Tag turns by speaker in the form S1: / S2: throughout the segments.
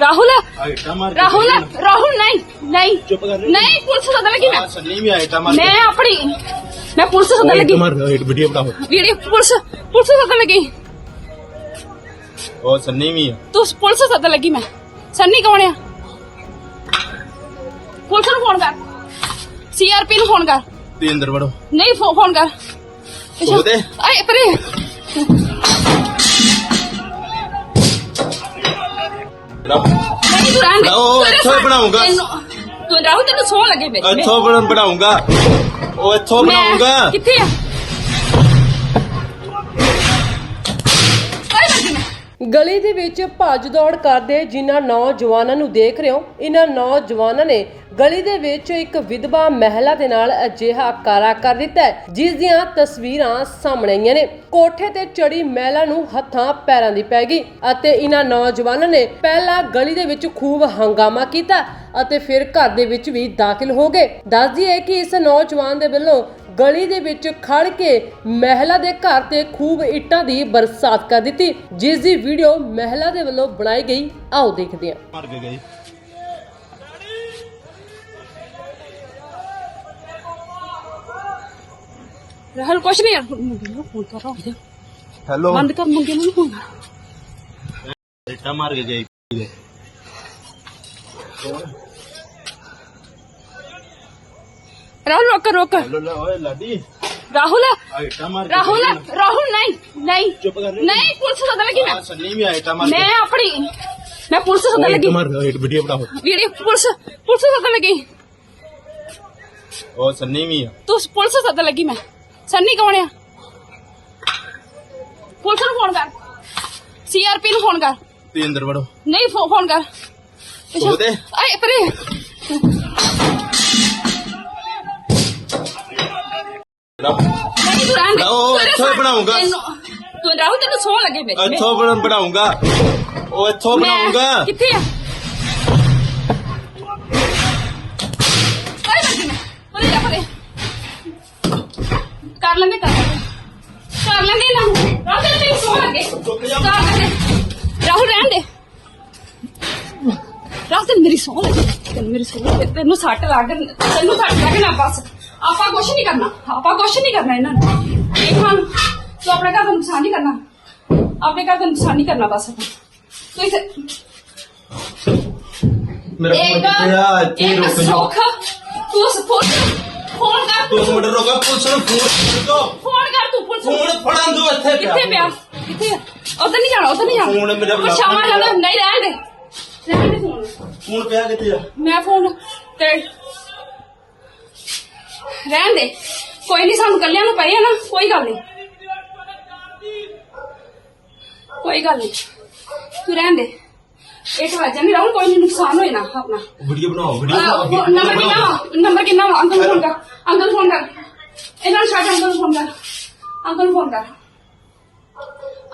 S1: ਰਾਹੁਲ
S2: ਆਇਟਾ ਮਾਰ ਕੇ
S1: ਰਾਹੁਲ ਰਾਹੁਲ ਨਹੀਂ ਨਹੀਂ
S2: ਚੁੱਪ ਕਰ ਰਹੇ
S1: ਨਹੀਂ ਪੁਲਿਸ ਸੱਦਣ ਲੱਗੀ ਮੈਂ
S2: ਸੰਨੀ ਵੀ ਆਇਟਾ ਮਾਰ
S1: ਮੈਂ ਆਪਣੀ ਮੈਂ ਪੁਲਿਸ ਸੱਦਣ ਲੱਗੀ
S2: ਮਾਰ ਵੀਡੀਓ ਬਣਾਓ
S1: ਵੀਡੀਓ ਪੁਲਿਸ ਪੁਲਿਸ ਸੱਦਣ ਲੱਗੀ
S2: ਉਹ ਸੰਨੀ ਵੀ ਆ
S1: ਤੂੰ ਪੁਲਿਸ ਸੱਦਣ ਲੱਗੀ ਮੈਂ ਸੰਨੀ ਕੌਣ ਆ ਪੁਲਿਸ ਨੂੰ ਫੋਨ ਕਰ ਸੀਆਰਪੀ ਨੂੰ ਫੋਨ ਕਰ
S2: ਤੇ ਅੰਦਰ ਵੜੋ
S1: ਨਹੀਂ ਫੋ- ਫੋਨ ਕਰ
S2: ਉਹਦੇ?
S1: ਆਏ ਪਰੇ
S2: ਉਹ ਇੱਥੋਂ ਹੀ
S1: ਸਾਥ-
S2: ਬਣਾਊਂਗਾ।
S1: ਤੈਨੂੰ- ਤੂੰ ਰਾਹੁਲ ਤੈਨੂੰ ਸੌ ਲੱਗੇ ਮੇਰੇ
S2: ਇੱਥੋਂ ਬਣ ਬਣਾਉਂਗਾ। ਉਹ ਇੱਥੋਂ
S1: ਮੈਂ-
S2: ਬਣਾਉਂਗਾ।
S1: ਕਿੱਥੇ ਆ?
S3: ਗਲੀ ਦੇ ਵਿੱਚ ਭੱਜ ਦੌੜ ਕਰਦੇ ਜਿਨ੍ਹਾਂ ਨੌਜਵਾਨਾਂ ਨੂੰ ਦੇਖ ਰਹੇ ਹੋ, ਇਹਨਾਂ ਨੌਜਵਾਨਾਂ ਨੇ ਗਲੀ ਦੇ ਵਿੱਚ ਇੱਕ ਵਿਧਵਾ ਮਹਿਲਾ ਦੇ ਨਾਲ ਅਜਿਹਾ ਕਾਰਾ ਕਰ ਦਿੱਤਾ ਹੈ, ਜਿਸ ਦੀਆਂ ਤਸਵੀਰਾਂ ਸਾਹਮਣੇ ਆਈਆਂ ਨੇ। ਕੋਠੇ ਤੇ ਚੜੀ ਮਹਿਲਾ ਨੂੰ ਹੱਥਾਂ ਪੈਰਾਂ ਦੀ ਪੈ ਗਈ ਅਤੇ ਇਹਨਾਂ ਨੌਜਵਾਨਾਂ ਨੇ ਪਹਿਲਾਂ ਗਲੀ ਦੇ ਵਿੱਚ ਖੂਬ ਹੰਗਾਮਾ ਕੀਤਾ ਅਤੇ ਫਿਰ ਘਰ ਦੇ ਵਿੱਚ ਵੀ ਦਾਖਲ ਹੋ ਗਏ। ਦੱਸਦੀ ਹੈ ਕਿ ਇਸ ਨੌਜਵਾਨ ਦੇ ਵੱਲੋਂ ਗਲੀ ਦੇ ਵਿੱਚ ਖੜ ਕੇ ਮਹਿਲਾ ਦੇ ਘਰ ਤੇ ਖੂਬ ਇੱਟਾਂ ਦੀ ਬਰਸਾਤ ਕਰ ਦਿੱਤੀ ਜਿਸ ਦੀ ਵੀਡੀਓ ਮਹਿਲਾ ਦੇ ਵੱਲੋਂ ਬਣਾਈ ਗਈ। ਆਓ ਦੇਖਦੇ ਹਾਂ।
S2: ਮਰ
S1: ਰਾਹੁਲ ਕੁਛ ਨਹੀਂ ਯਾਰ ਮੁੰਡੇ ਨੂੰ ਫੋਨ ਕਰ ਰਹਾ
S2: ਹੈਲੋ
S1: ਬੰਦ ਕਰ ਮੁੰਡੇ ਨੂੰ ਫੋਨ
S2: ਆਇਟਾ ਮਾਰ ਕੇ ਗਈ
S1: ਰਾਹੁਲ ਰੋਕ ਰੋਕ
S2: ਹੈਲੋ ਲਾ ਓਏ ਲਾਡੀ
S1: ਰਾਹੁਲ
S2: ਆਇਟਾ ਮਾਰ ਕੇ
S1: ਰਾਹੁਲ। ਰਾਹੁਲ ਨਹੀਂ ਨਹੀਂ
S2: ਚੁੱਪ ਕਰ ਰਹੇ
S1: ਨਹੀਂ ਪੁਲਿਸ ਸੱਦਣ ਲੱਗੀ ਮੈਂ
S2: ਸੰਨੀ ਵੀ ਆਇਟਾ ਮਾਰ
S1: ਮੈਂ ਆਪਣੀ ਮੈਂ ਪੁਲਿਸ ਸੱਦਣ ਲੱਗੀ
S2: ਮਾਰ ਵੀਡੀਓ ਬਣਾਓ
S1: ਵੀਡੀਓ ਪੁਲਿਸ ਪੁਲਿਸ ਸੱਦਣ ਲੱਗੀ
S2: ਉਹ ਸੰਨੀ ਵੀ ਆ
S1: ਤੂੰ ਪੁਲਿਸ ਸੱਦਣ ਲੱਗੀ ਮੈਂ ਸੰਨੀ ਕੌਣ ਆ ਪੁਲਿਸ ਨੂੰ ਫੋਨ ਕਰ ਸੀਆਰਪੀ ਨੂੰ ਫੋਨ ਕਰ
S2: ਤੇ ਅੰਦਰ ਵੜੋ
S1: ਨਹੀਂ ਫੋਨ ਕਰ
S2: ਉਹਦੇ?
S1: ਆਏ ਪਰੇ।
S2: ਰੱਬ
S1: ਨਹੀਂ ਤੂੰ ਰਹਿਣ ਦੇ।
S2: ਉਹ
S1: ਤੇਰੇ
S2: ਇੱਥੋਂ ਹੀ
S1: ਸਾਥ-
S2: ਬਣਾਊਂਗਾ।
S1: ਤੈਨੂੰ- ਤੂੰ ਰਾਹੁਲ ਤੈਨੂੰ ਸੌ ਲੱਗੇ ਮੇਰੇ
S2: ਇੱਥੋਂ ਬਣ ਬਣਾਉਂਗਾ। ਉਹ ਇੱਥੋਂ
S1: ਮੈਂ-
S2: ਬਣਾਉਂਗਾ।
S1: ਕਿੱਥੇ ਆ? ਅਰੇ ਬੱਚੇ ਜਾ ਪਰੇ ਕਰ ਲੈਂਦੇ ਕਰ ਸੌ ਲੱਗੇ। ਤੈਨੂੰ ਮੇਰੀ ਸੌ ਲੱਗੇ। ਤੈਨੂੰ ਸੱਟ ਲੱਗ ਤੈਨੂੰ ਸੱਟ ਲੱਗ ਨਾ ਬਸ। ਆਪਾਂ ਕੁਛ ਨਹੀਂ ਕਰਨਾ। ਆਪਾਂ ਕੁਛ ਨਹੀਂ ਕਰਨਾ ਇਹਨਾਂ ਨੂੰ। ਦੇਖ ਤੂੰ ਆਪਣੇ ਘਰ ਦਾ ਨੁਕਸਾਨ ਨਹੀਂ ਕਰਨਾ। ਆਪਣੇ ਘਰ ਦਾ ਨੁਕਸਾਨ ਨਹੀਂ ਕਰਨਾ ਬਸ ਆਪਾਂ। ਤੂੰ ਇੱਥੇ
S2: ਮੇਰਾ ਫੋਨ ਕਿੱਥੇ ਆ ਇੱਥੇ
S1: ਇੱਕ
S2: ਰੁਕ ਜਾ।
S1: ਸੁੱਖ। ਤੂੰ ਸਪੋਰਟ ਫੋਨ ਕਰ।
S2: ਤੂੰ ਇੱਕ ਮਿੰਟ ਰੁਕ ਪੁਲਿਸ ਨੂੰ ਫੋਨ ਦੋ
S1: ਫੋਨ ਕਰ ਤੂੰ ਪੁਲਿਸ ਨੂੰ।
S2: ਫੋਨ ਫੜਨ ਦੋ ਇੱਥੇ
S1: ਕਿੱਥੇ ਪਿਆ? ਕਿੱਥੇ? ਉਧਰ ਨਹੀਂ ਜਾਣਾ ਉਧਰ ਨਹੀਂ ਜਾਣਾ।
S2: ਫੋਨ ਮੇਰਾ
S1: ਉਹ ਸ਼ਾਮਾਂ ਜਾਣਾ। ਨਹੀਂ ਰਹਿਣ ਦੇ। ਰਹਿਣ ਦੇ। ਫੋਨ
S2: ਪਿਆ ਕਿੱਥੇ ਆ?
S1: ਮੈਂ ਫੋਨ ਤੇ ਰਹਿਣ ਦੇ। ਕੋਈ ਨਹੀਂ ਸਾਨੂੰ ਕੱਲਿਆਂ ਨੂੰ ਪਏ ਆ ਨਾ ਕੋਈ ਗੱਲ ਨਹੀਂ ਕੋਈ ਗੱਲ ਨਹੀਂ ਤੂੰ ਰਹਿਣ ਦੇ। ਇੱਕ ਵਜੇ ਨਹੀਂ ਰਹੂੰ ਕੋਈ ਨਹੀਂ ਨੁਕਸਾਨ ਹੋਏ ਨਾ ਆਪਣਾ।
S2: ਵੀਡੀਓ ਬਣਾਓ ਵੀਡੀਓ
S1: ਅਹ, ਨੰਬਰ ਕਿੰਨਾ ਵਾ? ਨੰਬਰ ਕਿੰਨਾ ਵਾ? ਅੰਕਲ ਨੂੰ ਫੋਨ ਕਰ ਅੰਕਲ ਨੂੰ ਫੋਨ ਕਰ। ਇਹਨਾਂ ਨੂੰ ਛੱਡ ਅੰਕਲ ਨੂੰ ਫੋਨ ਕਰ। ਅੰਕਲ ਨੂੰ ਫੋਨ ਕਰ।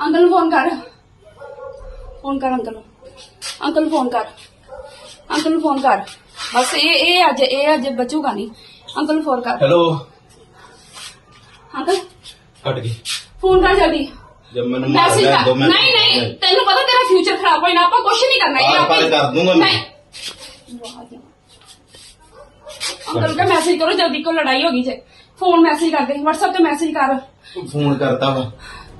S1: ਅੰਕਲ ਨੂੰ ਫੋਨ ਕਰ। ਫੋਨ ਕਰ ਅੰਕਲ ਨੂੰ। ਅੰਕਲ ਨੂੰ ਫੋਨ ਕਰ। ਅੰਕਲ ਨੂੰ ਫੋਨ ਕਰ। ਬਸ ਇਹ ਇਹ ਅੱਜ ਇਹ ਅੱਜ ਬਚੂਗਾ ਨਹੀਂ। ਅੰਕਲ ਨੂੰ ਫੋਨ ਕਰ।
S2: ਹੈਲੋ।
S1: ਅੰਕਲ?
S2: ਕੱਟ ਗਈ।
S1: ਫੋਨ ਕਰ ਜਲਦੀ।
S2: ਜਦ ਮੈਨੂੰ ਮਾਰ
S1: ਮੈਸੇਜ
S2: ਲੈ
S1: ਕਰ।
S2: ਦੋ ਮਿੰਟ
S1: ਨਹੀਂ ਨਹੀਂ ਤੈਨੂੰ ਪਤਾ ਤੇਰਾ ਫਿਊਚਰ ਖਰਾਬ ਹੋਈ ਨਾ ਆਪਾਂ ਕੁਝ ਨਹੀਂ ਕਰਨਾ ਇਹ ਆਪਾਂ
S2: ਕਰ ਦੂੰਗਾ ਮੈਂ।
S1: ਨਹੀਂ। ਅੰਕਲ ਕਾ ਮੈਸੇਜ ਕਰੋ ਜਲਦੀ ਕੋ ਲੜਾਈ ਹੋ ਗਈ ਜੇ। ਫੋਨ ਮੈਸੇਜ ਕਰ ਦੇ WhatsApp ਤੇ ਮੈਸੇਜ ਕਰ।
S2: ਫੋਨ ਕਰਤਾ ਵਾ।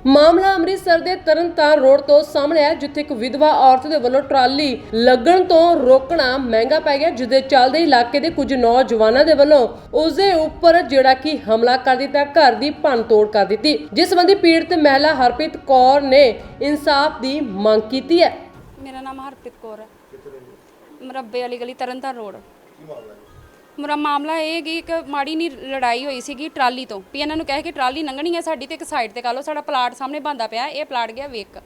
S3: ਮਾਮਲਾ ਅੰਮ੍ਰਿਤਸਰ ਦੇ ਤਰਨਤਾਰਨ ਰੋਡ ਤੋਂ ਸਾਹਮਣੇ ਹੈ ਜਿੱਥੇ ਇੱਕ ਵਿਧਵਾ ਔਰਤ ਦੇ ਵੱਲੋਂ ਟਰਾਲੀ ਲੱਗਣ ਤੋਂ ਰੋਕਣਾ ਮਹਿੰਗਾ ਪੈ ਗਿਆ ਜਿਸ ਦੇ ਚੱਲਦੇ ਇਲਾਕੇ ਦੇ ਕੁਝ ਨੌਜਵਾਨਾਂ ਦੇ ਵੱਲੋਂ ਉਸ ਦੇ ਉੱਪਰ ਜਿਹੜਾ ਕਿ ਹਮਲਾ ਕਰ ਦਿੱਤਾ, ਘਰ ਦੀ ਭੰਨਤੋੜ ਕਰ ਦਿੱਤੀ। ਜਿਸ ਸੰਬੰਧੀ ਪੀੜਤ ਮਹਿਲਾ ਹਰਪ੍ਰੀਤ ਕੌਰ ਨੇ ਇਨਸਾਫ ਦੀ ਮੰਗ ਕੀਤੀ ਹੈ।
S4: ਮੇਰਾ ਨਾਮ ਹਰਪ੍ਰੀਤ ਕੌਰ ਹੈ। ਮਰੱਬੇ ਵਾਲੀ ਗਲੀ ਤਰਨਤਾਰਨ ਰੋਡ। ਮੇਰਾ ਮਾਮਲਾ ਇਹ ਕਿ ਇੱਕ ਮਾੜੀ ਨਹੀਂ ਲੜਾਈ ਹੋਈ ਸੀਗੀ ਟਰਾਲੀ ਤੋਂ। ਵੀ ਇਹਨਾਂ ਨੂੰ ਕਹਿ ਕੇ ਟਰਾਲੀ ਲੰਘਣੀ ਹੈ ਸਾਡੀ ਤੇ ਇੱਕ ਸਾਈਡ ਤੇ ਕਰ ਲਓ, ਸਾਡਾ ਪਲਾਟ ਸਾਹਮਣੇ ਬੰਦਾ ਪਿਆ, ਇਹ ਪਲਾਟ ਗਿਆ ਵੇਕ।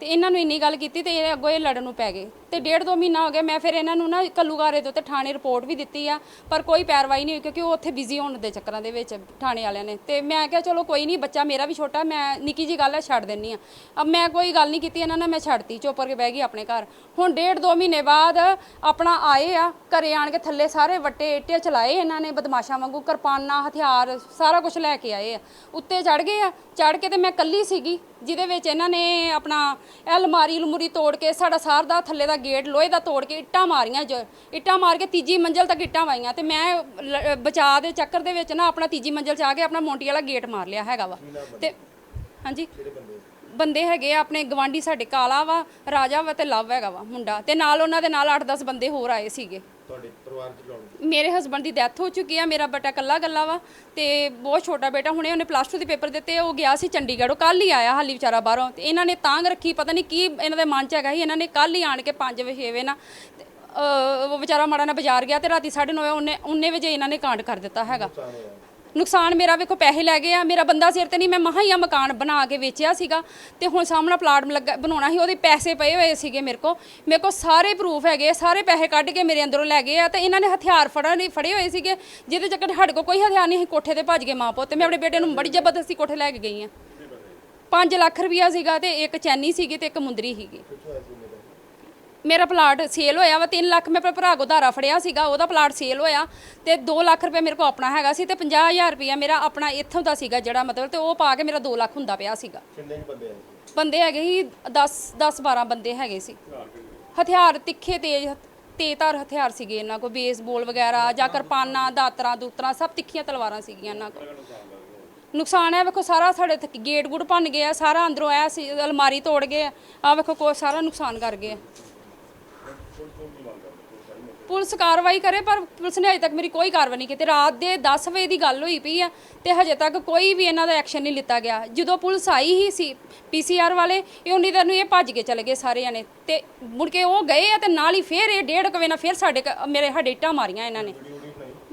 S4: ਤੇ ਇਹਨਾਂ ਨੂੰ ਇੰਨੀ ਗੱਲ ਕੀਤੀ ਤੇ ਇਹ ਅੱਗੋਂ ਇਹ ਲੜਨ ਨੂੰ ਪੈ ਗਏ। ਤੇ ਡੇਢ ਦੋ ਮਹੀਨਾ ਹੋ ਗਿਆ, ਮੈਂ ਫਿਰ ਇਹਨਾਂ ਨੂੰ ਨਾ ਕੱਲੂਗਾਰੇ ਦੇ ਉੱਤੇ ਥਾਣੇ ਰਿਪੋਰਟ ਵੀ ਦਿੱਤੀ ਆ, ਪਰ ਕੋਈ ਪੈਰਵਾਈ ਨਹੀਂ ਹੋਈ ਕਿਉਂਕਿ ਉਹ ਉੱਥੇ ਬਿਜ਼ੀ ਹੋਣ ਦੇ ਚੱਕਰਾਂ ਦੇ ਵਿੱਚ ਥਾਣੇ ਵਾਲਿਆਂ ਨੇ। ਤੇ ਮੈਂ ਕਿਹਾ, ਚਲੋ ਕੋਈ ਨਹੀਂ, ਬੱਚਾ ਮੇਰਾ ਵੀ ਛੋਟਾ, ਮੈਂ ਨਿੱਕੀ ਜੀ ਗੱਲ ਹੈ ਛੱਡ ਦਿੰਨੀ ਆ। ਅਬ ਮੈਂ ਕੋਈ ਗੱਲ ਨਹੀਂ ਕੀਤੀ ਇਹਨਾਂ ਨਾਲ, ਮੈਂ ਛੱਡਤੀ ਚੋਪਰ ਕੇ ਬਹਿ ਗਈ ਆਪਣੇ ਘਰ। ਹੁਣ ਡੇਢ ਦੋ ਮਹੀਨੇ ਬਾਅਦ ਆਪਣਾ ਆਏ ਆ, ਘਰੇ ਆਣ ਕੇ ਥੱਲੇ ਸਾਰੇ ਵੱਟੇ ਏਟੇ ਚਲਾਏ ਇਹਨਾਂ ਨੇ, ਬਦਮਾਸ਼ਾਂ ਵਾਂਗੂ, ਕਿਰਪਾਨਾਂ, ਹਥਿਆਰ, ਸਾਰਾ ਕੁਝ ਲੈ ਕੇ ਆਏ ਆ। ਉੱਤੇ ਚੜ ਗਏ ਆ ਚੜ ਕੇ ਤੇ ਮੈਂ ਕੱਲੀ ਸੀਗੀ, ਜਿਹਦੇ ਵਿੱਚ ਇਹਨਾਂ ਨੇ ਆਪਣਾ ਅਲਮਾਰੀ ਅਲਮੂਰੀ ਤੋੜ ਕੇ ਸਾਡਾ ਸਾਰ ਦਾ ਥੱਲੇ ਦਾ
S1: ਗੇਟ ਲੋਹੇ ਦਾ ਤੋੜ ਕੇ ਇੱਟਾਂ ਮਾਰੀਆਂ ਜੋ ਇੱਟਾਂ ਮਾਰ ਕੇ ਤੀਜੀ ਮੰਜ਼ਲ ਤੱਕ ਇੱਟਾਂ ਵਾਈਆਂ ਤੇ ਮੈਂ ਲ- ਬਚਾਅ ਦੇ ਚੱਕਰ ਦੇ ਵਿੱਚ ਨਾ ਆਪਣਾ ਤੀਜੀ ਮੰਜ਼ਲ 'ਚ ਆ ਕੇ ਆਪਣਾ ਮੋਂਟੀ ਵਾਲਾ ਗੇਟ ਮਾਰ ਲਿਆ ਹੈਗਾ ਵਾ। ਤੇ ਹਾਂਜੀ। ਬੰਦੇ ਹੈਗੇ ਆ ਆਪਣੇ ਗਵਾਂਢੀ ਸਾਡੇ ਕਾਲਾ ਵਾ ਰਾਜਾ ਵਾ ਤੇ ਲਵ ਹੈਗਾ ਵਾ ਮੁੰਡਾ ਤੇ ਨਾਲ ਉਹਨਾਂ ਦੇ ਨਾਲ 8-10 ਬੰਦੇ ਹੋਰ ਆਏ ਸੀਗੇ।
S4: ਤੁਹਾਡੇ ਪਰਿਵਾਰ ਚ ਕੌਣ
S1: ਮੇਰੇ ਹਸਬੰਡ ਦੀ ਡੈਥ ਹੋ ਚੁੱਕੀ ਆ ਮੇਰਾ ਬੇਟਾ ਕੱਲਾ ਕੱਲਾ ਵਾ ਤੇ ਬਹੁਤ ਛੋਟਾ ਬੇਟਾ ਹੁਣੇ ਉਹਨੇ ਪਲੱਸ 2 ਦੇ ਪੇਪਰ ਦਿੱਤੇ ਉਹ ਗਿਆ ਸੀ ਚੰਡੀਗੜ੍ਹ ਉਹ ਕੱਲ ਹੀ ਆਇਆ ਹਾਲੀ ਵਿਚਾਰਾ ਬਾਹਰੋਂ ਤੇ ਇਹਨਾਂ ਨੇ ਤਾਂਗ ਰੱਖੀ ਪਤਾ ਨਹੀਂ ਕੀ ਇਹਨਾਂ ਦੇ ਮਨ 'ਚ ਹੈਗਾ ਸੀ ਇਹਨਾਂ ਨੇ ਕੱਲ ਹੀ ਆਣ ਕੇ 5 ਵਜੇ ਵੇ ਨਾ ਤੇ, ਅਹ, ਉਹ ਵਿਚਾਰਾ ਮਾੜਾ ਨਾ ਬਾਜ਼ਾਰ ਗਿਆ ਤੇ ਰਾਤੀ 9:30 ਉਹਨੇ 19 ਵਜੇ ਇਹਨਾਂ ਨੇ ਕਾਂਡ ਕਰ ਦਿੱਤਾ ਹੈਗਾ। ਨੁਕਸਾਨ ਨੁਕਸਾਨ ਮੇਰਾ ਵੇਖੋ ਪੈਸੇ ਲੈ ਗਏ ਆ ਮੇਰਾ ਬੰਦਾ ਸਿਰ ਤੇ ਨਹੀਂ ਮੈਂ ਮਹਾ ਹੀ ਆ ਮਕਾਨ ਬਣਾ ਕੇ ਵੇਚਿਆ ਸੀਗਾ ਤੇ ਹੁਣ ਸਾਹਮਣਾ ਪਲਾਟ ਲੱਗਾ ਬਣਾਉਣਾ ਸੀ ਉਹਦੇ ਪੈਸੇ ਪਏ ਹੋਏ ਸੀਗੇ ਮੇਰੇ ਕੋ ਮੇਰੇ ਕੋ ਸਾਰੇ ਪ੍ਰੂਫ ਹੈਗੇ ਆ, ਸਾਰੇ ਪੈਸੇ ਕੱਢ ਕੇ ਮੇਰੇ ਅੰਦਰੋਂ ਲੈ ਗਏ ਆ ਤੇ ਇਹਨਾਂ ਨੇ ਹਥਿਆਰ ਫੜਨ ਨਹੀਂ ਫੜੇ ਹੋਏ ਸੀਗੇ ਜਿਹਦੇ ਚੱਕਰ ਸਾਡੇ ਕੋ ਕੋਈ ਹਥਿਆਰ ਨਹੀਂ ਸੀ ਕੋਠੇ ਤੇ ਭੱਜ ਗਏ ਮਾਂ ਪੁੱਤ। ਤੇ ਮੈਂ ਆਪਣੇ ਬੇਟੇ ਨੂੰ ਬੜੀ ਜ਼ਬਰਦਸਤੀ ਕੋਠੇ ਲੈ ਕੇ ਗਈ ਆ। 5 ਲੱਖ ਰੁਪਇਆ ਸੀਗਾ ਤੇ ਇੱਕ ਚੈਨੀ ਸੀਗੀ ਤੇ ਇੱਕ ਮੁੰਦਰੀ ਸੀਗੀ। ਮੇਰਾ ਪਲਾਟ ਸੇਲ ਹੋਇਆ ਵਾ 3 ਲੱਖ ਮੈਂ ਆਪਣੇ ਭਰਾ ਕੋ ਧਾਰਾ ਫੜਿਆ ਸੀਗਾ ਉਹਦਾ ਪਲਾਟ ਸੇਲ ਹੋਇਆ ਤੇ 2 ਲੱਖ ਰੁਪਏ ਮੇਰੇ ਕੋ ਆਪਣਾ ਹੈਗਾ ਸੀ ਤੇ 50000 ਰੁਪਇਆ ਮੇਰਾ ਆਪਣਾ ਇੱਥੋਂ ਦਾ ਸੀਗਾ ਜਿਹੜਾ ਮਤਲਬ ਤੇ ਉਹ ਪਾ ਕੇ ਮੇਰਾ 2 ਲੱਖ ਹੁੰਦਾ ਪਿਆ ਸੀਗਾ।
S4: ਕਿੰਨੇ ਕੁ ਬੰਦੇ ਆਏ
S1: ਬੰਦੇ ਹੈਗੇ ਸੀ 10 10 12 ਬੰਦੇ ਹੈਗੇ ਸੀ। ਹਥਿਆਰ ਤਿੱਖੇ ਤੇਜ਼ ਤੇਜ਼ਧਾਰ ਹਥਿਆਰ ਸੀਗੇ ਇਹਨਾਂ ਕੋ ਬੇਸਬਾਲ ਵਗੈਰਾ ਜਾਂ ਕਿਰਪਾਨਾਂ ਦਾਤਰਾਂ ਦੂਤਰਾਂ ਸਭ ਤਿੱਖੀਆਂ ਤਲਵਾਰਾਂ ਸੀਗੀਆਂ ਇਹਨਾਂ ਕੋਲ। ਨੁਕਸਾਨ ਹੈ ਵੇਖੋ ਸਾਰਾ ਸਾਡੇ ਗੇਟ ਗੁੱਟ ਭੰਨ ਗਏ ਆ ਸਾਰਾ ਅੰਦਰੋਂ ਆਇਆ ਸੀ ਅਲਮਾਰੀ ਤੋੜ ਗਏ ਆ ਵੇਖੋ ਕੋ ਸਾਰਾ ਨੁਕਸਾਨ ਕਰ ਗਏ ਆ। ਪੁਲਿਸ ਕਾਰਵਾਈ ਕਰੇ, ਪਰ ਪੁਲਿਸ ਨੇ ਅਜੇ ਤੱਕ ਮੇਰੀ ਕੋਈ ਕਾਰਵਾਈ ਨਹੀਂ ਕੀਤੀ। ਰਾਤ ਦੇ 10 ਵਜੇ ਦੀ ਗੱਲ ਹੋਈ ਪਈ ਆ ਤੇ ਹਜੇ ਤੱਕ ਕੋਈ ਵੀ ਇਹਨਾਂ ਦਾ ਐਕਸ਼ਨ ਨਹੀਂ ਲਿੱਤਾ ਗਿਆ। ਜਦੋਂ ਪੁਲਿਸ ਆਈ ਹੀ ਸੀ ਪੀਸੀਆਰ ਵਾਲੇ, ਇਹ ਉਨੀ ਦੇਰ ਨੂੰ ਇਹ ਭੱਜ ਕੇ ਚਲੇ ਗਏ ਸਾਰੇ ਜਣੇ ਤੇ ਮੁੜ ਕੇ ਉਹ ਗਏ ਆ ਤੇ ਨਾਲ ਹੀ ਫੇਰ ਇਹ ਡੇਢ ਕੁ ਵਜੇ ਨਾਲ ਫੇਰ ਸਾਡੇ ਘ- ਮੇਰੇ ਸਾਡੇ ਇੱਟਾਂ ਮਾਰੀਆਂ ਇਹਨਾਂ ਨੇ।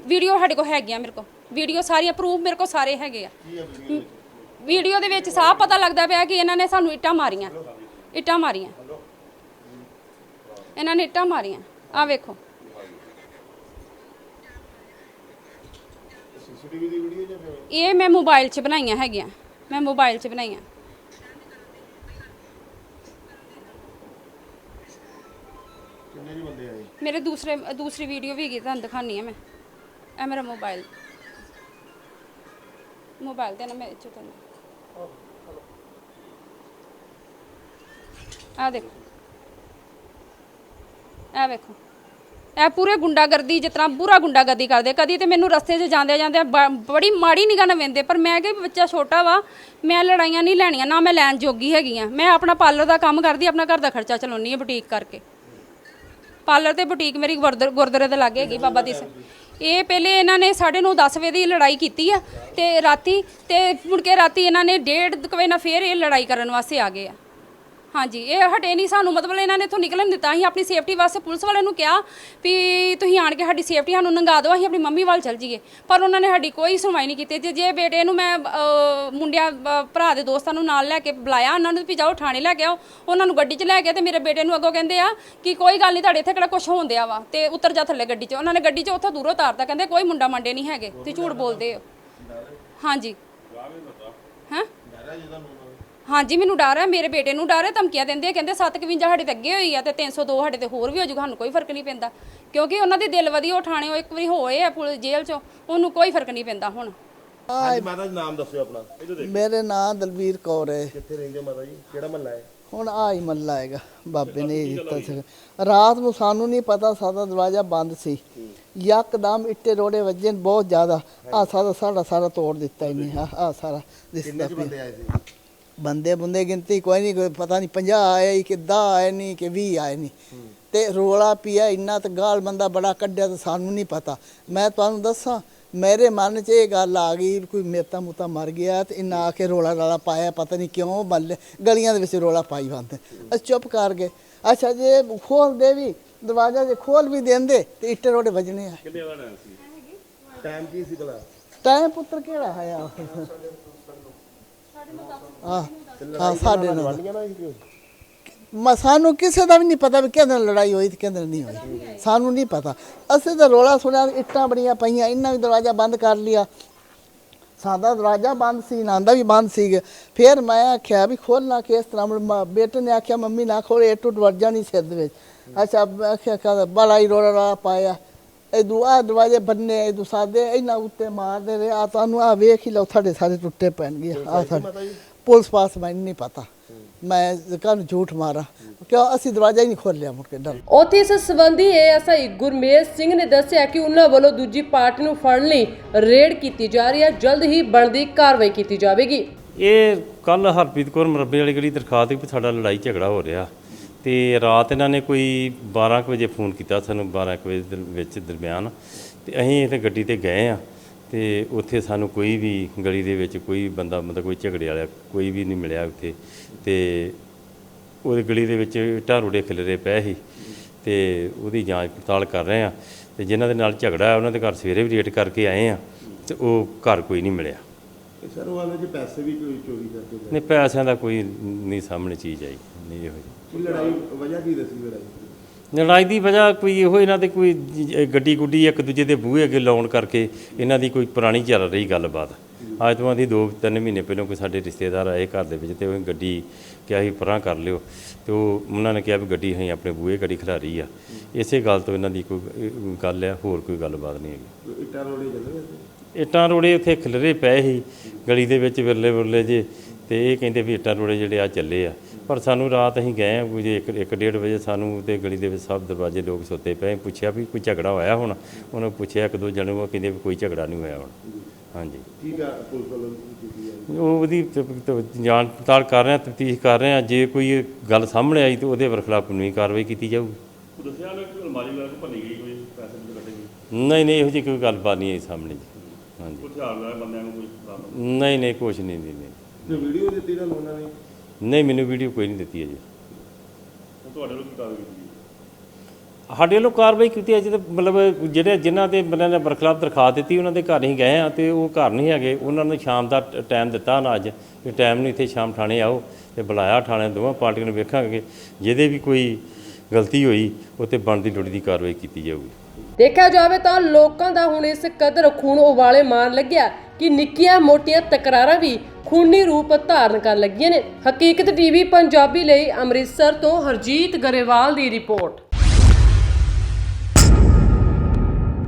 S1: ਵੀਡੀਓ ਸਾਡੇ ਕੋਲ ਹੈਗੀਆਂ ਮੇਰੇ ਕੋਲ। ਵੀਡੀਓ ਸਾਰੀਆਂ ਪ੍ਰੂਫ ਮੇਰੇ ਕੋਲ ਸਾਰੇ ਹੈਗੇ ਆ। ਵੀਡੀਓ ਦੇ ਵਿੱਚ ਸਾਫ਼ ਪਤਾ ਲੱਗਦਾ ਪਿਆ ਕਿ ਇਹਨਾਂ ਨੇ ਸਾਨੂੰ ਇੱਟਾਂ ਮਾਰੀਆਂ। ਇੱਟਾਂ ਮਾਰੀਆਂ। ਇਹਨਾਂ ਨੇ ਇੱਟਾਂ ਮਾਰੀਆਂ। ਆ ਵੇਖੋ।
S4: ਸੀਸੀਟੀਵੀ ਦੀ ਵੀਡੀਓ ਜਾਂ ਫਿਰ?
S1: ਇਹ ਮੈਂ ਮੋਬਾਈਲ 'ਚ ਬਣਾਈਆਂ ਹੈਗੀਆਂ। ਮੈਂ ਮੋਬਾਈਲ 'ਚ ਬਣਾਈਆਂ।
S4: ਕਿੰਨੇ ਜੀ ਬੰਦੇ ਆਏ?
S1: ਮੇਰੇ ਦੂਸਰੇ ਦੂਸਰੀ ਵੀਡੀਓ ਵੀ ਹੈਗੀ ਤੁਹਾਨੂੰ ਦਿਖਾਣੀ ਹੈ ਮੈਂ। ਇਹ ਮੇਰਾ ਮੋਬਾਈਲ। ਮੋਬਾਈਲ ਤੇ ਨਾ ਮੇਰੇ ਚ ਤੁਹਾਨੂੰ ਆ ਦੇਖੋ। ਇਹ ਵੇਖੋ। ਇਹ ਪੂਰੇ ਗੁੰਡਾਗਰਦੀ, ਜਿਸ ਤਰ੍ਹਾਂ ਪੂਰਾ ਗੁੰਡਾਗਰਦੀ ਕਰਦੇ ਕਦੀ ਤੇ ਮੈਨੂੰ ਰਸਤੇ 'ਚ ਜਾਂਦੇ ਜਾਂਦੇ ਬੜੀ ਮਾੜੀ ਨਿਗਾਹ ਨਾਲ ਵੇਂਦੇ, ਪਰ ਮੈਂ ਕਿ ਬੱਚਾ ਛੋਟਾ ਵਾ, ਮੈਂ ਲੜਾਈਆਂ ਨਹੀਂ ਲੈਣੀਆਂ, ਨਾ ਮੈਂ ਲੈਣ ਜੋਗੀ ਹੈਗੀ ਆ। ਮੈਂ ਆਪਣਾ ਪਾਰਲਰ ਦਾ ਕੰਮ ਕਰਦੀ, ਆਪਣਾ ਘਰ ਦਾ ਖਰਚਾ ਚਲਾਉਣੀ ਆ ਬੁਟੀਕ ਕਰਕੇ। ਪਾਰਲਰ ਤੇ ਬੁਟੀਕ ਮੇਰੀ ਗੁਰਦ- ਗੁਰਦੁਆਰੇ ਦੇ ਲਾਗੇ ਹੈਗੀ, ਬਾਬਾ ਦੀ ਸ- ਇਹ ਪਹਿਲੇ ਇਹਨਾਂ ਨੇ 9:30 10 ਵਜੇ ਦੀ ਲੜਾਈ ਕੀਤੀ ਆ, ਤੇ ਰਾਤੀ, ਤੇ ਮੁੜ ਕੇ ਰਾਤੀ ਇਹਨਾਂ ਨੇ ਡੇਢ ਕੁ ਵਜੇ ਨਾਲ ਫੇਰ ਇਹ ਲੜਾਈ ਕਰਨ ਵਾਸਤੇ ਆ ਗਏ ਆ। ਹਾਂਜੀ ਇਹ ਹਟੇ ਨਹੀਂ ਸਾਨੂੰ ਮਤਲਬ ਇਹਨਾਂ ਨੇ ਇੱਥੋਂ ਨਿਕਲਣ ਦਿੱਤਾ। ਅਸੀਂ ਆਪਣੀ ਸੇਫਟੀ ਵਾਸਤੇ ਪੁਲਿਸ ਵਾਲਿਆਂ ਨੂੰ ਕਿਹਾ ਵੀ ਤੁਸੀਂ ਆਣ ਕੇ ਸਾਡੀ ਸੇਫਟੀ ਸਾਨੂੰ ਨੰਗਾ ਦਿਓ ਅਸੀਂ ਆਪਣੀ ਮੰਮੀ ਵੱਲ ਚੱਲ ਜਾਈਏ। ਪਰ ਉਹਨਾਂ ਨੇ ਸਾਡੀ ਕੋਈ ਸੁਣਵਾਈ ਨਹੀਂ ਕੀਤੀ। ਜੇ ਜੇ ਬੇਟੇ ਨੂੰ ਮੈਂ ਅਹ, ਮੁੰਡਿਆਂ ਅਹ, ਭਰਾ ਦੇ ਦੋਸਤਾਂ ਨੂੰ ਨਾਲ ਲੈ ਕੇ ਬੁਲਾਇਆ ਉਹਨਾਂ ਨੂੰ ਵੀ ਜਾਓ ਥਾਣੇ ਲੈ ਕੇ ਆਓ ਉਹਨਾਂ ਨੂੰ ਗੱਡੀ 'ਚ ਲੈ ਕੇ ਤੇ ਮੇਰੇ ਬੇਟੇ ਨੂੰ ਅੱਗੋਂ ਕਹਿੰਦੇ ਆ ਕਿ ਕੋਈ ਗੱਲ ਨਹੀਂ ਤੁਹਾਡੇ ਇੱਥੇ ਕਿਹੜਾ ਕੁਝ ਹੋਣ ਦਿਆ ਵਾ ਤੇ ਉੱਤਰ ਜਾ ਥੱਲੇ ਗੱਡੀ 'ਚ। ਉਹਨਾਂ ਨੇ ਗੱਡੀ 'ਚ ਉੱਥੋਂ ਦੂਰੋਂ ਉਤਾਰਤਾ ਕਹਿੰਦੇ ਕੋਈ ਮੁੰਡਾ ਮੰਡੇ ਨਹੀਂ ਹੈਗੇ ਤੁਸੀਂ ਝੂਠ ਬੋਲਦੇ ਹੋ। ਹਾਂਜੀ। ਹੈਂ? ਹਾਂਜੀ ਮੈਨੂੰ ਡਰ ਹੈ ਮੇਰੇ ਬੇਟੇ ਨੂੰ ਡਰ ਹੈ ਧਮਕੀਆਂ ਦਿੰਦੇ ਆ ਕਹਿੰਦੇ 751 ਸਾਡੇ ਤੇ ਅੱਗੇ ਹੋਈ ਆ ਤੇ 302 ਸਾਡੇ ਤੇ ਹੋਰ ਵੀ ਹੋ ਜੂਗਾ ਸਾਨੂੰ ਕੋਈ ਫ਼ਰਕ ਨਹੀਂ ਪੈਂਦਾ। ਕਿਉਂਕਿ ਉਹਨਾਂ ਦੀ ਦਿਲ ਵਧੀ ਉਹ ਥਾਣੇ ਉਹ ਇੱਕ ਵਾਰੀ ਹੋਏ ਆ ਪੁਲਿਸ ਜੇਲ੍ਹ ਚੋਂ ਉਹਨੂੰ ਕੋਈ ਫ਼ਰਕ ਨਹੀਂ ਪੈਂਦਾ ਹੁਣ।
S4: ਹਾਂਜੀ ਮਾਤਾ ਜੀ ਨਾਮ ਦੱਸਿਓ ਆਪਣਾ। ਇਹਦੇ ਦੇ
S5: ਮੇਰੇ ਨਾਂ ਦਲਬੀਰ ਕੌਰ ਹੈ।
S4: ਕਿੱਥੇ ਰਹਿੰਦੇ ਮਾਤਾ ਜੀ? ਕਿਹੜਾ ਮਹੱਲਾ ਹੈ?
S5: ਹੁਣ ਆ ਹੀ ਮੱਲਾ ਹੈਗਾ ਬਾਬੇ ਨੇ ਹੀ ਦਿੱਤਾ ਸੀ ਰਾਤ ਨੂੰ ਸਾਨੂੰ ਨਹੀਂ ਪਤਾ ਸਾਡਾ ਦਰਵਾਜ਼ਾ ਬੰਦ ਸੀ। ਯਕਦਮ ਇੱਟੇ ਰੋੜੇ ਵੱਜੇ ਬਹੁਤ ਜ਼ਿਆਦਾ। ਆ ਸਾਰਾ ਸਾਡਾ ਸਾਰਾ ਤੋੜ ਦਿੱਤਾ ਇਹਨੇ। ਆ ਆ ਸਾਰਾ
S4: ਕਿੰਨੇ
S5: ਦਿਸਦਾ ਪਿਆ
S4: ਬੰਦੇ ਆਏ ਸੀ?
S5: ਬੰਦੇ ਬੰਦੇ ਗਿਣਤੀ ਕੋਈ ਨਹੀਂ ਕੋਈ ਪਤਾ ਨਹੀਂ 50 ਆਏ ਹੀ ਕਿ 10 ਆਏ ਨਹੀਂ ਕਿ 20 ਆਏ ਨਹੀਂ ਤੇ ਰੋਲਾ ਪਿਆ ਇੰਨਾ ਤੇ ਗਾਲ ਬੰਦਾ ਬੜਾ ਕੱਢਿਆ ਤੇ ਸਾਨੂੰ ਨਹੀਂ ਪਤਾ। ਮੈਂ ਤੁਹਾਨੂੰ ਦੱਸਾਂ ਮੇਰੇ ਮਨ 'ਚ ਇਹ ਗੱਲ ਆ ਗਈ ਕੋਈ ਮੇਤਾ ਮੁਤਾ ਮਰ ਗਿਆ ਤੇ ਇਹਨਾਂ ਆ ਕੇ ਰੋਲਾ ਰਾਲਾ ਪਾਇਆ ਪਤਾ ਨਹੀਂ ਕਿਉਂ ਬੱਲੇ ਗਲੀਆਂ ਦੇ ਵਿੱਚ ਰੋਲਾ ਪਾਈ ਬੰਦੇ ਅਸੀਂ ਚੁੱਪ ਕਰ ਗਏ। ਅੱਛਾ ਜੇ ਖੋਲ ਦੇ ਵੀ ਦਰਵਾਜ਼ਾ ਜੇ ਖੋਲ ਵੀ ਦਿੰਦੇ ਤੇ ਇੱਟੇ ਰੋੜੇ ਵੱਜਣੇ ਆ।
S4: ਟਾਈਮ ਕੀ ਸੀ ਭਲਾ?
S5: ਟਾਈਮ ਪੁੱਤਰ ਕਿਹੜਾ ਹੈ ਸਾਡੇ ਨਾਲ
S4: ਨਾ
S5: ਮ- ਸਾਨੂੰ ਕਿਸੇ ਦਾ ਵੀ ਨਹੀਂ ਪਤਾ ਵੀ ਕਿਹਦੇ ਨਾਲ ਲੜਾਈ ਹੋਈ ਤੇ ਕਿਹਦੇ ਨਾਲ ਨਹੀਂ ਹੋਈ। ਸਾਨੂੰ ਨਹੀਂ ਪਤਾ। ਅਸੀਂ ਤਾਂ ਰੋਲਾ ਸੁਣਿਆ ਇੱਟਾਂ ਬੜੀਆਂ ਪਈਆਂ ਇਹਨਾਂ ਵੀ ਦਰਵਾਜ਼ਾ ਬੰਦ ਕਰ ਲਿਆ। ਸਾਡਾ ਦਰਵਾਜ਼ਾ ਬੰਦ ਸੀ ਨਾਂਦਾ ਵੀ ਬੰਦ ਸੀ। ਫਿਰ ਮੈਂ ਆਖਿਆ ਵੀ ਖੋਲਣਾ ਕਿਸ ਤਰ੍ਹਾਂ ਮ- ਬੇਟੇ ਨੇ ਆਖਿਆ ਮੰਮੀ ਨਾ ਖੋਲ ਇਹ ਟੁੱਟ ਵੱਜ ਜਾਣੀ ਸਿਰ ਦੇ ਵਿੱਚ। ਅੱਛਾ ਆਖਿਆ ਕਹਦਾ ਬੜਾ ਹੀ ਰੋਲਾ ਰਾਲਾ ਪਾਇਆ। ਇਹ ਦੁਆ ਦਰਵਾਜ਼ੇ ਬੰਨੇ ਇਹ ਦੁਸਾਦੇ ਇਹਨਾਂ ਉੱਤੇ ਮਾਰਦੇ ਰਹੇ। ਆ ਤੁਹਾਨੂੰ ਆ ਵੇਖ ਹੀ ਲਓ ਤੁਹਾਡੇ ਸਾਰੇ ਟੁੱਟੇ ਪੈਣਗੇ ਆ ਸਾਡੇ ਪੁਲਿਸ ਪਾਸ ਮੈਨੂੰ ਨਹੀਂ ਪਤਾ। ਮੈਂ ਕੱਲ ਝੂਠ ਮਾਰਾਂ। ਕਿਉਂ? ਅਸੀਂ ਦਰਵਾਜ਼ਾ ਹੀ ਨਹੀਂ ਖੋਲ੍ਹਿਆ ਮੁੜ ਕੇ ਡਰ।
S3: ਉੱਥੇ ਇਸ ਸੰਬੰਧੀ ਏਐਸਆਈ ਗੁਰਮੇਸ਼ ਸਿੰਘ ਨੇ ਦੱਸਿਆ ਕਿ ਉਹਨਾਂ ਵੱਲੋਂ ਦੂਜੀ ਪਾਰਟੀ ਨੂੰ ਫੜਨ ਲਈ ਰੇਡ ਕੀਤੀ ਜਾ ਰਹੀ ਹੈ। ਜਲਦ ਹੀ ਬਣਦੀ ਕਾਰਵਾਈ ਕੀਤੀ ਜਾਵੇਗੀ।
S6: ਇਹ ਕੱਲ ਹਰਪ੍ਰੀਤ ਕੌਰ ਮਰੱਬੇ ਵਾਲੀ ਗਲੀ ਦਰਖਾਸਤ ਕਿ ਸਾਡਾ ਲੜਾਈ ਝਗੜਾ ਹੋ ਰਿਹਾ। ਤੇ ਰਾਤ ਇਹਨਾਂ ਨੇ ਕੋਈ 12 ਕੁ ਵਜੇ ਫੋਨ ਕੀਤਾ ਸਾਨੂੰ 12 ਕੁ ਵਜੇ ਦੇ ਵਿੱਚ ਦਰਮਿਆਨ। ਤੇ ਅਸੀਂ ਇੱਥੇ ਗੱਡੀ ਤੇ ਗਏ ਆ ਤੇ ਉੱਥੇ ਸਾਨੂੰ ਕੋਈ ਵੀ ਗਲੀ ਦੇ ਵਿੱਚ ਕੋਈ ਬੰਦਾ ਮਤਲਬ ਕੋਈ ਝਗੜੇ ਵਾਲਾ ਕੋਈ ਵੀ ਨਹੀਂ ਮਿਲਿਆ ਉੱਥੇ। ਤੇ ਉਹਦੀ ਗਲੀ ਦੇ ਵਿੱਚ ਇੱਟਾਂ ਰੋੜੇ ਖਿਲਰੇ ਪਏ ਸੀ ਤੇ ਉਹਦੀ ਜਾਂਚ ਪੜਤਾਲ ਕਰ ਰਹੇ ਆ ਤੇ ਜਿਨ੍ਹਾਂ ਦੇ ਨਾਲ ਝਗੜਾ ਹੈ ਉਹਨਾਂ ਦੇ ਘਰ ਸਵੇਰੇ ਵੀ ਰੇਟ ਕਰਕੇ ਆਏ ਆ ਤੇ ਉਹ ਘਰ ਕੋਈ ਨਹੀਂ ਮਿਲਿਆ।
S4: ਸਰ ਉਹ ਆਂਦੇ ਜੀ ਪੈਸੇ ਵੀ ਕੋਈ ਚੋਰੀ ਕਰਕੇ
S6: ਨਹੀਂ ਪੈਸਿਆਂ ਦਾ ਕੋਈ ਨਹੀਂ ਸਾਹਮਣੇ ਚੀਜ਼ ਆਈ ਨਹੀਂ ਇਹੋ ਜਿਹੀ।
S4: ਕੋਈ ਲੜਾਈ ਵਜ੍ਹਾ ਕੀ ਦੱਸੀ ਲੜਾਈ ਦੀ?
S6: ਲੜਾਈ ਦੀ ਵਜ੍ਹਾ ਕੋਈ ਇਹੋ ਇਹਨਾਂ ਦੇ ਕੋਈ ਗੱਡੀ ਗੁੱਡੀ ਇੱਕ ਦੂਜੇ ਦੇ ਬੂਹੇ ਅੱਗੇ ਲਾਉਣ ਕਰਕੇ ਇਹਨਾਂ ਦੀ ਕੋਈ ਪੁਰਾਣੀ ਚੱਲ ਰਹੀ ਗੱਲਬਾਤ। ਅੱਜ ਤੋਂ ਆਦੀ 2-3 ਮਹੀਨੇ ਪਹਿਲਾਂ ਕੋਈ ਸਾਡੇ ਰਿਸ਼ਤੇਦਾਰ ਆਏ ਘਰ ਦੇ ਵਿੱਚ ਤੇ ਉਹ ਗੱਡੀ ਕਿਹਾ ਸੀ ਪਰਾਂ ਕਰ ਲਿਓ। ਤੇ ਉਹ ਉਹਨਾਂ ਨੇ ਕਿਹਾ ਵੀ ਗੱਡੀ ਅਸੀਂ ਆਪਣੇ ਬੂਹੇ ਗੱਡੀ ਖਿਲਾਰੀ ਆ। ਇਸੇ ਗੱਲ ਤੋਂ ਇਹਨਾਂ ਦੀ ਕੋਈ ਅਹ, ਗੱਲ ਆ ਹੋਰ ਕੋਈ ਗੱਲਬਾਤ ਨਹੀਂ ਹੈਗੀ।
S4: ਕੋਈ ਇੱਟਾਂ ਰੋੜੇ ਚੱਲ ਰਹੇ ਸੀ
S6: ਇੱਟਾਂ ਰੋੜੇ ਉੱਥੇ ਖਿਲਰੇ ਪਏ ਸੀ ਗਲੀ ਦੇ ਵਿੱਚ ਵਿਰਲੇ ਵਿਰਲੇ ਜੇ ਤੇ ਇਹ ਕਹਿੰਦੇ ਵੀ ਇੱਟਾਂ ਰੋੜੇ ਜਿਹੜੇ ਆ ਚੱਲੇ ਆ। ਪਰ ਸਾਨੂੰ ਰਾਤ ਅਸੀਂ ਗਏ ਆ ਕੋਈ ਇੱਕ ਇੱਕ ਡੇਢ ਵਜੇ ਸਾਨੂੰ ਤੇ ਗਲੀ ਦੇ ਵਿੱਚ ਸਭ ਦਰਵਾਜ਼ੇ ਲੋਕ ਸੁੱਤੇ ਪਏ। ਪੁੱਛਿਆ ਵੀ ਕੋਈ ਝਗੜਾ ਹੋਇਆ ਹੁਣ? ਉਹਨੇ ਪੁੱਛਿਆ ਇੱਕ ਦੋ ਜਣੇ ਉਹ ਕਹਿੰਦੇ ਵੀ ਕੋਈ ਝਗੜਾ ਨਹੀਂ ਹੋਇਆ ਹੁਣ। ਹਾਂਜੀ।
S4: ਕੀ ਕਰ ਪੁਲਿਸ ਵੱਲੋਂ ਕੀ ਕੀਤੀ ਹੈ?
S6: ਉਹ ਉਹਦੀ ਤ- ਤ- ਜਾਂਚ ਪੜਤਾਲ ਕਰ ਰਹੇ ਆ ਤਫਤੀਸ਼ ਕਰ ਰਹੇ ਆ ਜੇ ਕੋਈ ਗੱਲ ਸਾਹਮਣੇ ਆਈ ਤਾਂ ਉਹਦੇ ਖਿਲਾਫ ਕਾਨੂੰਨੀ ਕਾਰਵਾਈ ਕੀਤੀ ਜਾਊਗੀ।
S4: ਦੱਸਿਆ ਨਾ ਕਿ ਅਲਮਾਰੀ ਵਾਲਾ ਕੋ ਭੰਨੀ ਗਈ ਕੋਈ ਪੈਸੇ ਵੀ ਕੱਢੇ ਗਏ?
S6: ਨਹੀਂ ਨਹੀਂ ਇਹੋ ਜਿਹੀ ਕੋਈ ਗੱਲਬਾਤ ਨਹੀਂ ਆਈ ਸਾਹਮਣੇ ਜੀ। ਹਾਂਜੀ।
S4: ਕੁਝ ਹਾਲ ਬੰਦਿਆਂ ਨੂੰ ਕੋਈ
S6: ਨਹੀਂ ਨਹੀਂ ਕੁਛ ਨਹੀਂ ਨਹੀਂ ਨਹੀਂ।
S4: ਤੇ ਵੀਡੀਓ ਦਿੱਤੀ ਤੁਹਾਨੂੰ ਉਹਨਾਂ ਨੇ?
S6: ਨਹੀਂ ਮੈਨੂੰ ਵੀਡੀਓ ਕੋਈ ਨਹੀਂ ਦਿੱਤੀ ਹੈ ਜੀ
S4: ਤੁਹਾਡੇ ਵੱਲੋਂ ਕੀ ਕਾਰਵਾਈ ਕੀਤੀ ਗਈ?
S6: ਸਾਡੇ ਵੱਲੋਂ ਕਾਰਵਾਈ ਕੀਤੀ ਹੈ ਜਿਹਦੇ ਮਤਲਬ ਜਿਹੜੇ ਜਿਨ੍ਹਾਂ ਦੇ ਬੰਦਿਆਂ ਨੇ ਬਰਖਲਾਫ ਦਰਖਾਸਤ ਦਿੱਤੀ ਉਹਨਾਂ ਦੇ ਘਰ ਹੀ ਗਏ ਆ ਤੇ ਉਹ ਘਰ ਨਹੀਂ ਹੈਗੇ। ਉਹਨਾਂ ਨੂੰ ਸ਼ਾਮ ਦਾ ਟਾਈਮ ਦਿੱਤਾ ਨਾ ਅੱਜ। ਕਿ ਟਾਈਮ ਨੂੰ ਇੱਥੇ ਸ਼ਾਮ ਥਾਣੇ ਆਓ ਤੇ ਬੁਲਾਇਆ ਥਾਣੇ ਦੋਵਾਂ ਪਾਰਟੀਆਂ ਨੂੰ ਵੇਖਾਂਗੇ। ਜਿਹਦੇ ਵੀ ਕੋਈ ਗਲਤੀ ਹੋਈ ਉਹ ਤੇ ਬਣਦੀ ਦੀ ਕਾਰਵਾਈ ਕੀਤੀ ਜਾਊਗੀ।
S3: ਦੇਖਿਆ ਜਾਵੇ ਤਾਂ ਲੋਕਾਂ ਦਾ ਹੁਣ ਇਸ ਕਦਰ ਖੂਨ ਉਵਾਲੇ ਮਾਰਨ ਲੱਗਿਆ ਕਿ ਨਿੱਕੀਆਂ ਮੋਟੀਆਂ ਤਕਰਾਰਾਂ ਵੀ ਖੂਨੀ ਰੂਪ ਧਾਰਨ ਕਰਨ ਲੱਗੀਆਂ ਨੇ। ਹਕੀਕਤ ਟੀਵੀ, ਪੰਜਾਬੀ ਲਈ ਅੰਮ੍ਰਿਤਸਰ ਤੋਂ ਹਰਜੀਤ ਗਰੇਵਾਲ ਦੀ ਰਿਪੋਰਟ।